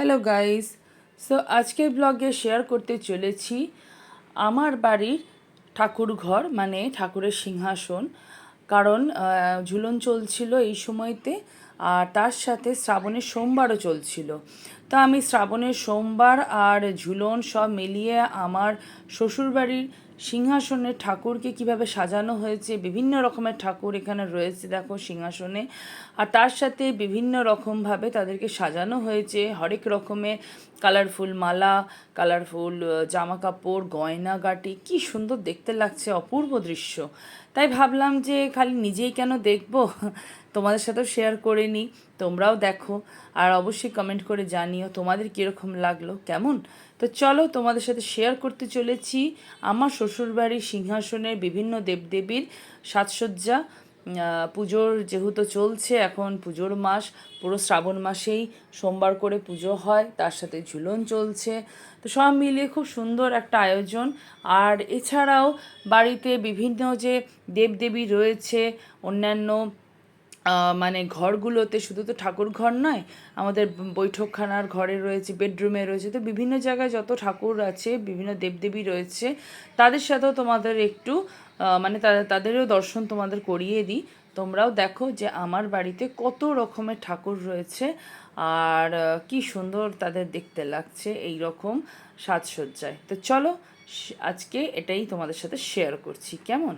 Hello guys so আজকের ব্লগে share করতে চলেছি আমার বাড়ির ঠাকুর ঘর মানে ঠাকুরের সিংহাসন। কারণ ঝুলন চলছিল এই সময়তে, আর তার সাথে শ্রাবণের সোমবারও চলছিল। তা আমি শ্রাবণের সোমবার আর ঝুলন সব মিলিয়ে আমার শ্বশুরবাড়ির সিংহাসনের ঠাকুরকে কীভাবে সাজানো হয়েছে, বিভিন্ন রকমের ঠাকুর এখানে রয়েছে, দেখো সিংহাসনে। আর তার সাথে বিভিন্ন রকমভাবে তাদেরকে সাজানো হয়েছে, হরেক রকমের কালারফুল মালা কালারফুল জামা কাপড় গয়নাগাটি, কি সুন্দর দেখতে লাগছে অপূর্ব দৃশ্য। তাই ভাবলাম যে খালি নিজেই কেন দেখব? তোমাদের সাথেও শেয়ার করে নিই, তোমরাও দেখো, আর অবশ্যই কমেন্ট করে জানিও তোমাদের কীরকম লাগল, কেমন? তো চলো তোমাদের সাথে শেয়ার করতে চলেছি আমার শ্বশুরবাড়ির সিংহাসনের বিভিন্ন দেবদেবীর সাজসজ্জা। পুজোর যেহেতু চলছে, এখন পুজোর মাস, পুরো শ্রাবণ মাসেই সোমবার করে পুজো হয়, তার সাথে ঝুলন চলছে। তো সব মিলিয়ে খুব সুন্দর একটা আয়োজন। আর এছাড়াও বাড়িতে বিভিন্ন যে দেবদেবী রয়েছে, অন্যান্য মানে ঘরগুলোতে শুধু তো ঠাকুর ঘর নয়, আমাদের বৈঠকখানার ঘরে রয়েছে, বেডরুমে রয়েছে, তো বিভিন্ন জায়গায় যত ঠাকুর আছে, বিভিন্ন দেবদেবী রয়েছে, তাদের সাথেও তোমাদের একটু মানে তাদেরও দর্শন তোমাদের করিয়ে দিই। তোমরাও দেখো যে আমার বাড়িতে কত রকমের ঠাকুর রয়েছে, আর কি সুন্দর তাদের দেখতে লাগছে এই রকম সাজসজ্জায়। তো চলো, আজকে এটাই তোমাদের সাথে শেয়ার করছি। কেমন?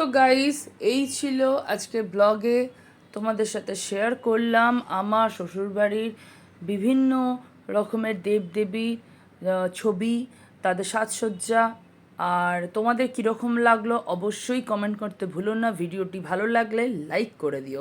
সো গাইস এই ছিল আজকে ব্লগে তোমাদের সাথে শেয়ার করলাম আমার শ্বশুরবাড়ির বিভিন্ন রকমের দেবদেবী ছবি, তাদের সাজসজ্জা। আর তোমাদের কীরকম লাগল অবশ্যই কমেন্ট করতে ভুলো না। ভিডিওটি ভালো লাগলে লাইক করে দিও।